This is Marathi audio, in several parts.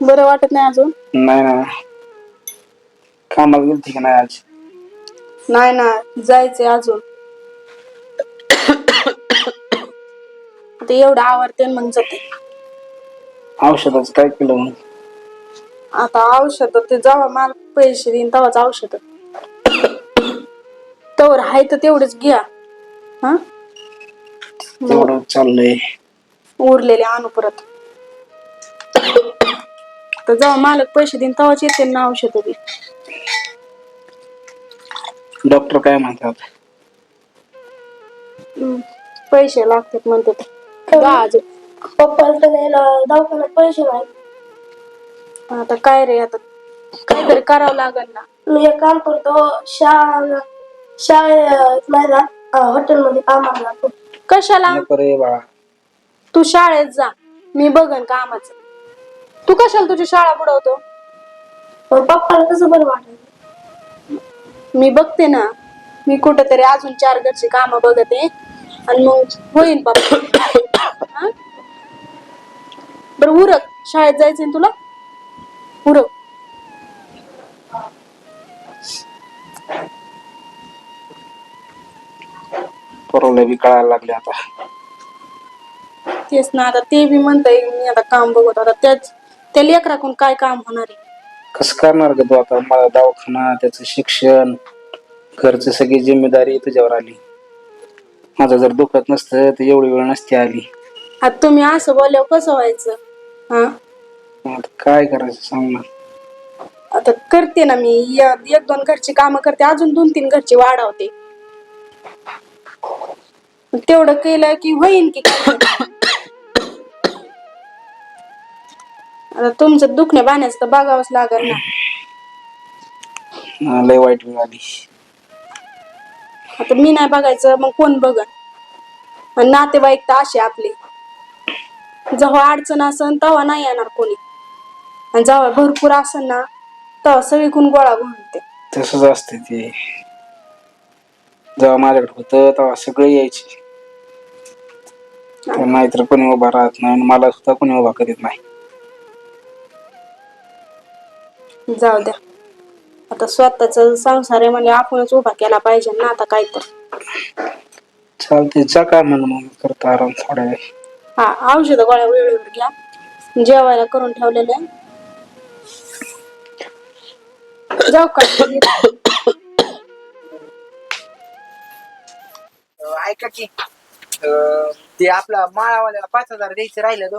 बरं वाटत नाही अजून? नाही ना कामाला गेलती का नाही आज? नाही ना जायचंय अजून. आता एवढं आवडते मग जाते. औषधाचं काय केलं मग? आता औषध ते जेव्हा मला पैसे देईन तेव्हाच औषध. तवर हाय तर तेवढंच घ्या. हा? तेवढं चाललंय. उरलेले आणू परत. तर जेव्हा मालक पैसे देईन तेव्हाच येते ना औषध बी. डॉक्टर काय म्हणतात? हम्म. पैसे लागतात म्हणते ते. दहा हजार. पप्पाला तर दवाखान्यात पैसे नाही. आता काय रे आता? काहीतरी करावं लागल ना. मी एक काम करतो शाळा शाळेत नाही ना हॉटेलमध्ये कामाला जातो. कशाला? नको रे बाळा. तू शाळेत जा. मी बघन कामाचं. तू कशाला तुझी शाळा बुडवतो? पण पप्पाला कसं बरं वाटायचं. मी बघते ना. मी कुठेतरी अजून चार घरची कामं बघते आणि मग होईन बाबा. हा? बरं उरक. शाळेत जायचंय ना तुला? उरक. पोराला बी कळायला लागले आता. तेच ना आता ते बी म्हणताय मी आता काम बघत आता त्याच त्या लेकराकडून काय काम होणार आहे? कसं करणार ग तू आता? मला दवाखाना त्याचं शिक्षण घरची सगळी जिम्मेदारी तुझ्यावर आली. माझं जर दुखत नसतं तर एवढी वेळ नसती आली. आता तुम्ही असं बोलल्यावर कसं व्हायचं? हा? मग आता काय करायचं सांग ना. आता करते ना मी. य- एक दोन घरची कामं करते. अजून दोन तीन घरची वाढवते. तेवढं केलं की होईन की काय? आता तुमचं दुखण्या बाण्याचं तर बघावंच लागल ना. हा, लय वाईट वेळ आली. आता मी नाही बघायचं मग कोण बघन? आणि नातेवाईक तर असे आपले. जेव्हा अडचण असन तेव्हा नाही येणार कोणी. आणि जेव्हा भरपूर असन ना तेव्हा सगळीकडून गोळा घालते तसंच असते ते. जेव्हा माझ्याकडे होतं तेव्हा सगळे यायचे. पण नाहीतर कोणी उभा राहत नाही आणि मला सुद्धा कोणी उभा करीत नाही. जाऊ द्या. आता स्वतःच संसार आहे म्हणजे आपणच उभा केला पाहिजे ना आता काय तर चालते जा काय म्हणून मग करता आराम थोड्या वेळ. हा औषध गोळ्या वेळेवर घ्या. जेवायला करून ठेवलेले आहे. जाऊ का? अं, ऐका की अं, ते आपला माळावाल्याला पाच हजार द्यायचे राहिले तो.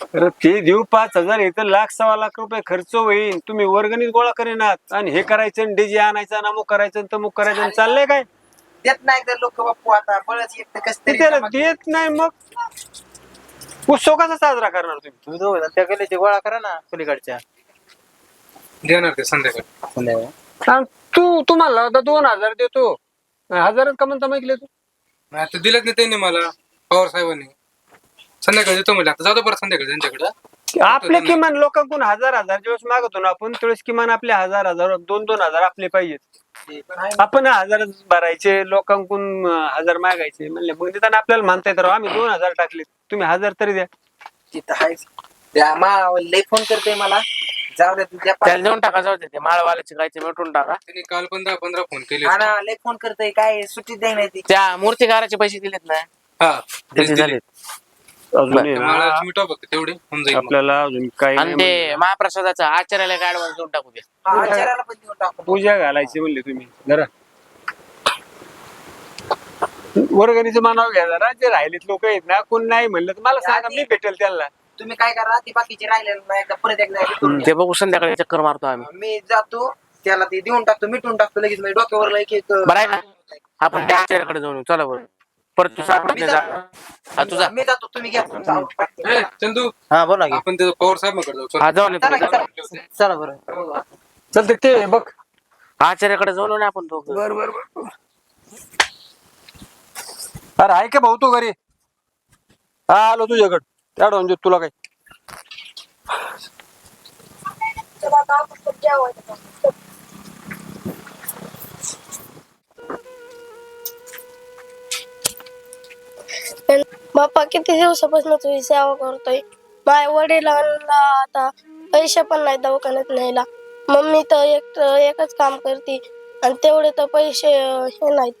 अरे ते देऊ पाच हजार हे तर लाख सव्वा लाख रुपये खर्च होईल. तुम्ही वर्गणीत गोळा करेनात. आणि हे करायचं डीजे आणायचं आणि अमुक करायचं आणि तमुक करायचं आणि चाललंय काय? देत नाही तर लोक बाप्पू आता बळच एक कस ते तरी त्याला देत नाही मग. उत्सव कसा साजरा करणार तुम्ही. तुम्ही दोघं जण त्या गल्लीचे गोळा करा ना पलीकडच्या. देणार ते संध्याकाळी? संध्याकाळी. आणि तू तुम्हाला आता दोन हजार देतो. हजारच का म्हणता माहिती तू. नाही दिलंच नाही त्यांनी मला पवार साहेबांनी. संध्याकाळी देतो म्हणजे आता जातो परत संध्याकाळी त्यांच्याकडे. आपले किमान लोकांकडून हजार हजार ज्यावेळेस मागतो ना आपण त्यावेळेस किमान आपले हजार हजार दोन दोन हजार आपले पाहिजेत. आपण हजार भरायचे लोकांकडून अं, हजार मागायचे. म्हणले मग देताना आपल्याला म्हणता येतं राव, आम्ही दोन हजार टाकले तुम्ही हजार तरी द्या. तिथं आहेच. त्या माळावाला लय फोन करते मला. जाऊ द्या तुझ्या त्याला देऊन टाका जाऊ दे. ते माळवाल्याचे गायचे मिटून टाका. त्यांनी काल पण दहा पंधरा फोन केले हा लय फोन करतोय. काय सुट्टी द्याय नाही ती. त्या मूर्तीकाराचे पैसे दिलेत ना? हा त्याचे झाले अजून आहे ना, मला मिटव फक्त तेवढे होऊन जाईल मग. आपल्याला अजून काही आणि नाही ते. महाप्रसादाचा आचार्याला ऍडव्हान्स देऊन टाकू दे आचार्याला पण देऊन टाकू. पूजा घालायची म्हणले तुम्ही. जरा वर्गणीचं मानाव घ्या जरा. जे राहिलेत लोक आहेत ना कोण नाही म्हणलं तर मला सांगा मी भेटेल त्यांना. तुम्ही काय करा ती बाकीचे राहिलेलं नाही एकदा परत एकदा हे करून ते बघू संध्याकाळी चक्कर मारतो आम्ही. मी जातो त्याला ते देऊन टाकतो मिटून टाकतो लगेच म्हणजे डोक्यावर एक एक बरं आहे ना आपण त्या आचार्याकडे जाऊन येऊ. चला बरं. परत तू नाही जा. हा तुझा मी जातो. तुम्ही घ्या. तुमचा ए, चंदू. हा बोला की आपण त्याचं पवार साहेबांकडे जाऊ. चल. हा जाऊन चला की, चला. चला बरं. चलते ते बघ. आचार्याकडे येऊ ना आपण दोघं. बर बर बर अरे आहे का भाऊ तू घरी? हा आलो तुझ्याकडे. त्याडून म्हणजे तुला काय बाप्पा किती दिवसापासून तुझी सेवा करतोय? माझ्या वडिलांना आता पैसे पण नाही दवाखान्यात न्यायला. मम्मी तर एक एकच काम करते आणि तेवढे तर पैसे हे नाहीत.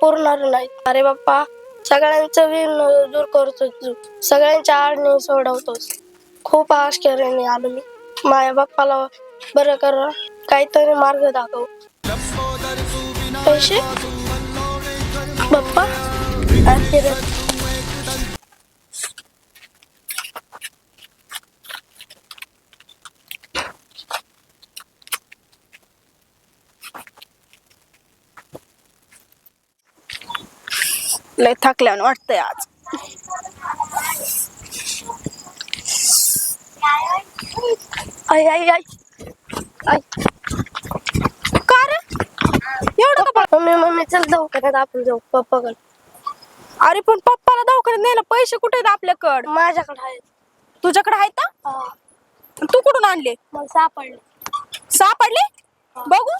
पुरणार नाहीत. अरे बाप्पा सगळ्यांचं विण दूर करतो तू. सगळ्यांच्या आडणी सोडवतोस. खूप आश्चर्याने आलो मी. माझ्या बाप्पाला बरं कर काहीतरी मार्ग दाखव. पैसे? बाप्पा? लय थकल्यानं वाटतंय आज. आई आई आई. आई. का रे? एवढं का मम्मी मम्मी चल का आपण जाऊ. पप्पाकडे अरे पण पप्पाला दवाखान्यात न्यायला पैसे कुठे आहेत आपल्याकडं? माझ्याकडे आहेत. तुझ्याकडे आहेत ना? हा, तू कुठून आणले? मला सापडले. सापडले? बघू.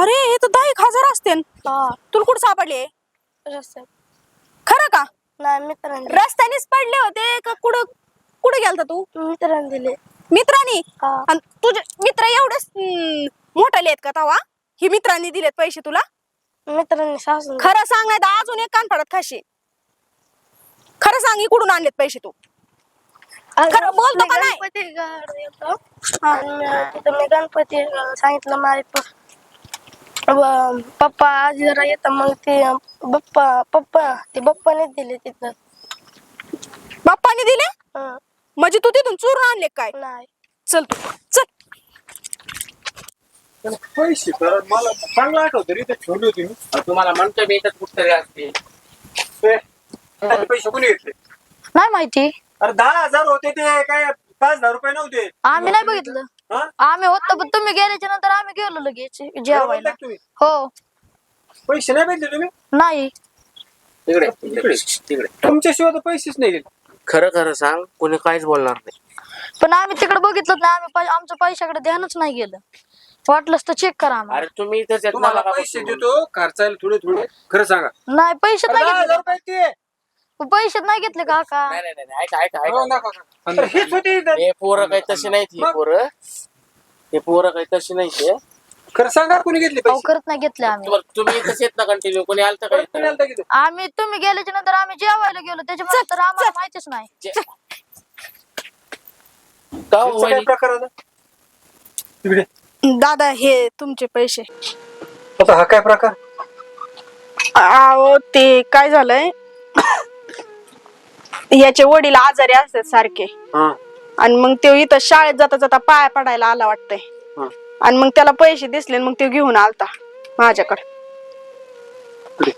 अरे हे तर दहा एक हजार असते. हा. तुला कुठं सापडले? रस्त्यात. खरं का? नाही मित्रांनी. रस्त्यानेच पडले होते का कुठं कुठे गेलता तू? मित्रांनी दिले. मित्रांनी? हा. आणि तुझे मित्र एवढेच मोठाले आहेत का तवा? ही मित्रांनी दिलेत पैसे तुला? मित्रांनी सासून खरं सांग नाही तर अजून एक कान फाडत खाशी खरं सांग कुठून आणलेत पैसे तू. खरं बोलतो का नाही? गणपती गड येतो. आणि तिथं मी गणपती सांगितलं माझे प- व- पप्पा आज जरा येतं मग ते पप्पा पप्पा ते पप्पानेच दिले तिथं. बाप्पाने दिले? हं, म्हणजे तू तिथून चोरून आणले काय? नाही. चल तू. चल. पैसे तर मला चांगलं आठवतं रे ते ठेवली होती मी. तुम्हाला म्हणतो मी इथं कुठतरी असते. ते त्याचे पैसे कोणी घेतले? नाही माहिती. अरे दहा हजार होते ते काय पाच हजार रुपये नव्हते? आम्ही नाही बघितलं. हा? आम्ही होतो पण तुम्ही गेल्याच्यानंतर आम्ही गेलो लगेच बरोबर जेवायला तुम्ही हो. पैसे नाही भेटले तुम्ही? नाही. तिकडे तिकडे. तिकडे. तुमच्याशिवाय तर पैसेच नाही गेले. खरं खरं सांग कोणी काहीच बोलणार नाही. पण आम्ही तिकडे बघितलं नाही आम्ही पै- आमचं पैशाकडे ध्यानच नाही गेलं. वाटलंच तर चेक करा आम्हाला. अरे तुम्ही इथंच येत तुम्हाला नका पैसे बसू. देतो खर्चायला थोडे थोडे. खरं सांगा. नाही पैशात नाही दहा हजार घेतले. रुपये ते पैशात नाही घेतले काका नाही नाही नाही ऐका ऐका हो, ऐका नका का. अरे हेच होते इथं. हे पोरं काही तशी नाहीत ही मग? पोरं. हे पोरं काही तशी नाही ते खरं सांगा कोणी घेतले अहो पैसे? खरंच नाही घेतले आम्ही. तुम्हाला- तुम्ही इथंच येत ना कंटिन्यू कोणी आलं तर परत कोणी काही आलतं की ते? आम्ही तुम्ही गेल्याच्यानंतर आम्ही जेवायला गेलो. त्याच्यामुळे तर आम्हाला माहितीच नाही. का हो, काय वहिनी? प्रकार होता? तिकडे दादा हे तुमचे पैसे. आता हा काय प्रकार? अहो ते काय झालंय? याचे वडील आजारी असतात सारखे. हा. आणि मग ते इथं शाळेत जाता जाता पाया पडायला आला वाटतंय. हा. आणि मग त्याला पैसे दिसले आणि मग ते घेऊन आलता माझ्याकडे. इकडे.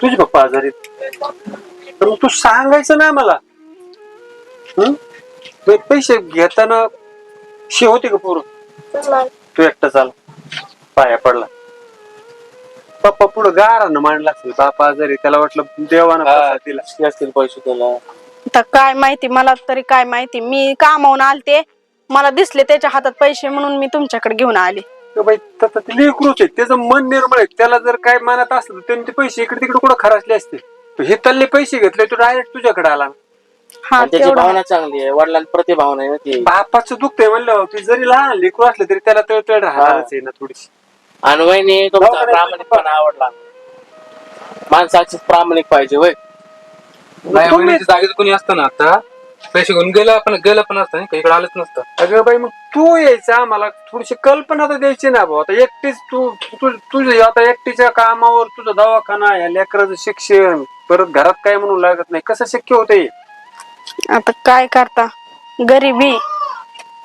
तुझे पप्पा आजारी आहेत. तर मग तू सांगायचं ना मला हं? पैसे घेताना शे होते का पोरं? नाही तू एकटा चाला. पाया पडला. पप्पा पुढे गारानं मांडला असेल बापा आजारी त्याला वाटलं देवाना पैसा दिला. असतील पैसे त्याला. आता काय माहिती मला तरी काय माहिती. मी कामावून आलते. मला दिसले त्याच्या हातात पैसे म्हणून मी तुमच्याकडे घेऊन आले. बाई ते लेकरूच आहे त्याचं मन निर्मळ आहे. त्याला जर काय मानत असलं तर त्यांनी ते पैसे इकडे तिकडे कुठं खराचले असते? हे तल्ले पैसे घेतले तू डायरेक्ट तुझ्याकडे आला. हा आणि त्याची तेवढं. भावना चांगली आहे वडिलांची प्रतिभावना आहे ना ती. बापाचं दुःख आहे म्हणलं की जरी लहान लेकरू असलं तरी त्याला तळतळ राहणारच आहे ना थोडीशी. आणि वहिनी तुमचा दवाखान्यात प्रामाणिकपणा आवडला. माणसाची प्रामाणिक पाहिजे वय. नाही तुम्ही- बहिणीच्या जागेत कोणी असतं ना आता? पैसे घेऊन गेला पण गेलं पण असतं नाही का? इकडे आलंच नसतं. अगं बाई मग तू यायचा आम्हाला थोडीशी कल्पना तर द्यायची ना भाऊ. आता एकटीच तू तू तुझं आता एकटीच्या कामावर तुझा दवाखाना या लेकराचं शिक्षण परत घरात काय म्हणून लागत नाही. कसं शक्य होतंय? आता काय करता? गरिबी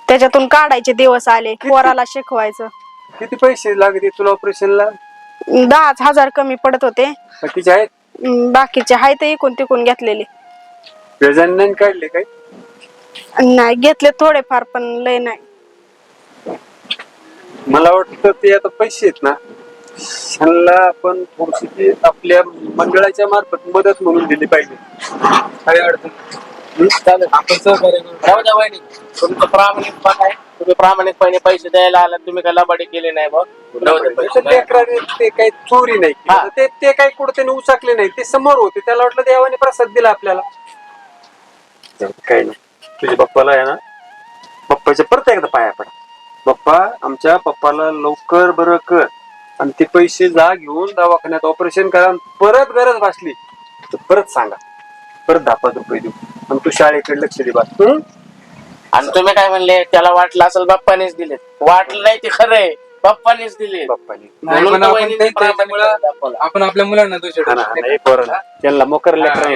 त्याच्यातून काढायचे दिवस आले पोराला शिकवायचं. किती पैसे लागते तुला ऑपरेशनला दहाच हजार कमी पडत होते. बाकीचे आहेत? अं, बाकीचे हाय ते इकून तिकून घेतलेले. नाही काढले काय नाही घेतले थोडेफार पण लय नाही. मला वाटतं ते आता पैसे आहेत ना. ह्यांना आपण थोडीशी ती आपल्या मंडळाच्या मार्फत मदत म्हणून दिली पाहिजे. काही अडचण? चालेल. आपण सहकार्य करू. राहू द्या वहिनी. तुमचं प्रामाणिकपणा आहे. तुम्ही प्रामाणिकपणे पैसे द्यायला आला तुम्ही काय लबाडी केली नाही राहू पैसे. लेकराने ते काही चोरी नाही केली. हा. ते ते काही कुठे त्याने उचाकले नाही. ते समोर होते. त्याला वाटलं देवाने प्रसाद दिला आपल्याला. काही नाही. तुझ्या पप्पाला आहे ना? पप्पाच्या परत एकदा पाया पड. पप्पा आमच्या पप्पाला लवकर बरं कर. आणि ते पैसे जा घेऊन दवाखान्यात ऑपरेशन करा आणि परत गरज भासली तर परत सांगा. परत दहा पाच रुपये देऊ. आणि तू शाळेकडे लक्ष दे बा हं? आणि तुम्ही काय म्हणले त्याला वाटलं असेल बाप्पानेच दिले वाटलं नाही ते खरंय बाप्पानेच दिले पप्पाने नाही म्हणून पण तर आपण वहिनीने ते- त्याच्यामुळं प्रामाणिकपणे दाखवलं. आपण आपल्या मुलांना दोष हा ना, हा ना, हे पोरं ना. त्यांना मोकर लेकरं आहे.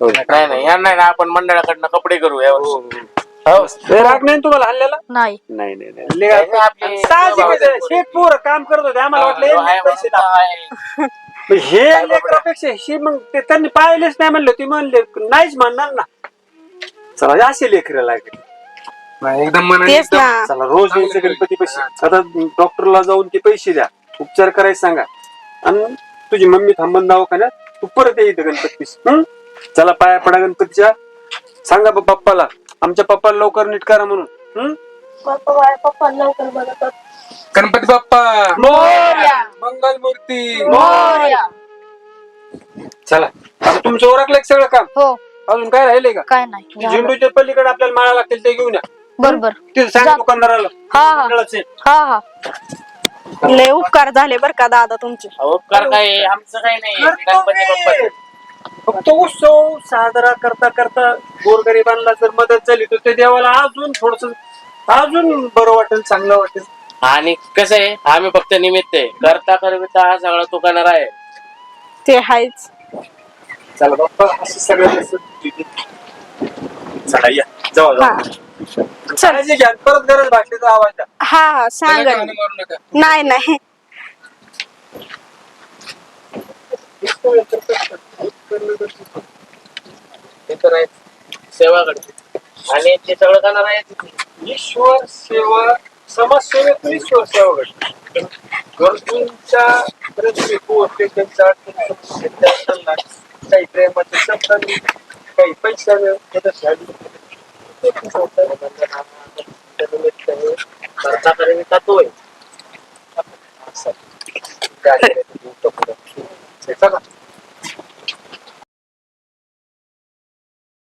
हो. नाही नाही यांना ना आपण मंडळाकडनं कपडे करू यावर्षी हो हे. राग नाही ना तुम्हाला हल्ल्याला? नाही. नाही नाही नाही. नाही, नाही, आपली- साहजिकच आहे. हे पोरं काम करत होते. आम्हाला वाटलं हो, आहे, पैसे. आहे. पण हे लेकरापेक्षा हे मग ते त्यांनी पाहिलेच नाही म्हणलं. ते म्हणले नाहीच म्हणणार ना. चला असे लेकर लागले. नाही, एकदम मनाने तेच एकदम- ना. चला रोज यायचं गणपती पैसे. आता डॉक्टरला जाऊन ते पैसे द्या. उपचार करायला सांगा. आणि तुझी मम्मी थांबून दवाखान्यात. तू परत ये इथं गणपती हं? चला पाया पडा गणपतीच्या. सांगा बा पप्पाला. आमच्या पप्पाला लवकर नीट करा म्हणून. हं? पप्पा माझ्या पप्पा लवकर बघतात गणपती बाप्पा! मोरया! मंगल मूर्ती चला. आता तुमचं ओरखलं का सगळं काम? हो. अजून काय राहिलंय का? काय नाही झालं. झेंडूच्या पलीकडे आपल्याला माळा लागतील ते घेऊन या. बर बर तिथे सांगा दुकानदाराला. हा हा. मंडळाचे. हा हा. लय उपकार झाले बर का दादा तुमचे. उपकार काय आहे? आमचं काही नाही. गणपती. बाप्पा फक्त उत्सव साजरा करता करता गोरगरिबांना जर मदत झाली तर ते देवाला अजून थोडस अजून बरं वाटेल चांगलं वाटेल. आणि कसं आहे? आम्ही फक्त निमित्त आहे. करता करता हा सगळा करणार आहे. ते हायच चला बाप्पा असं सगळं चला या. जाऊ जाऊ. काळजी घ्या परत गरज भासली तर आवाज द्या. हा हा त्याला सांगा गाणं मारू नका. नाही नाही. ते तर आहे सेवा करते. आणि ते सगळं करणार आहे ईश्वर सेवा समाजसेवेतून ईश्वर सेवा घडते गरजूंच्या प्रति पोहोचते त्यांच्या अडचणी समस्या त्यांना काही प्रेमाचे शब्दांनी काही पैशाने मदत झाली